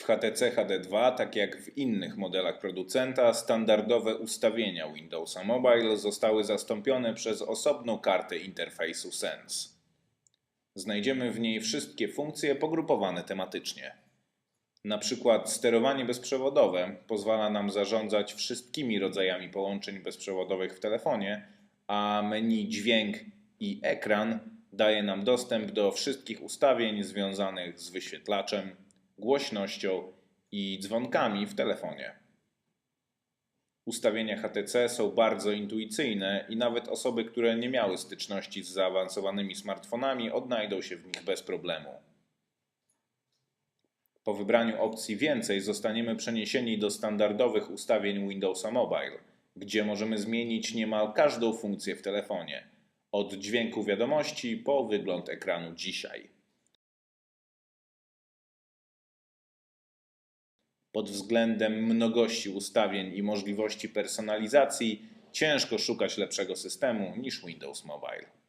W HTC HD2, tak jak w innych modelach producenta, standardowe ustawienia Windowsa Mobile zostały zastąpione przez osobną kartę interfejsu Sense. Znajdziemy w niej wszystkie funkcje pogrupowane tematycznie. Na przykład sterowanie bezprzewodowe pozwala nam zarządzać wszystkimi rodzajami połączeń bezprzewodowych w telefonie, a menu dźwięk i ekran daje nam dostęp do wszystkich ustawień związanych z wyświetlaczem, głośnością i dzwonkami w telefonie. Ustawienia HTC są bardzo intuicyjne i nawet osoby, które nie miały styczności z zaawansowanymi smartfonami, odnajdą się w nich bez problemu. Po wybraniu opcji Więcej zostaniemy przeniesieni do standardowych ustawień Windowsa Mobile, gdzie możemy zmienić niemal każdą funkcję w telefonie, od dźwięku wiadomości po wygląd ekranu dzisiaj. Pod względem mnogości ustawień i możliwości personalizacji ciężko szukać lepszego systemu niż Windows Mobile.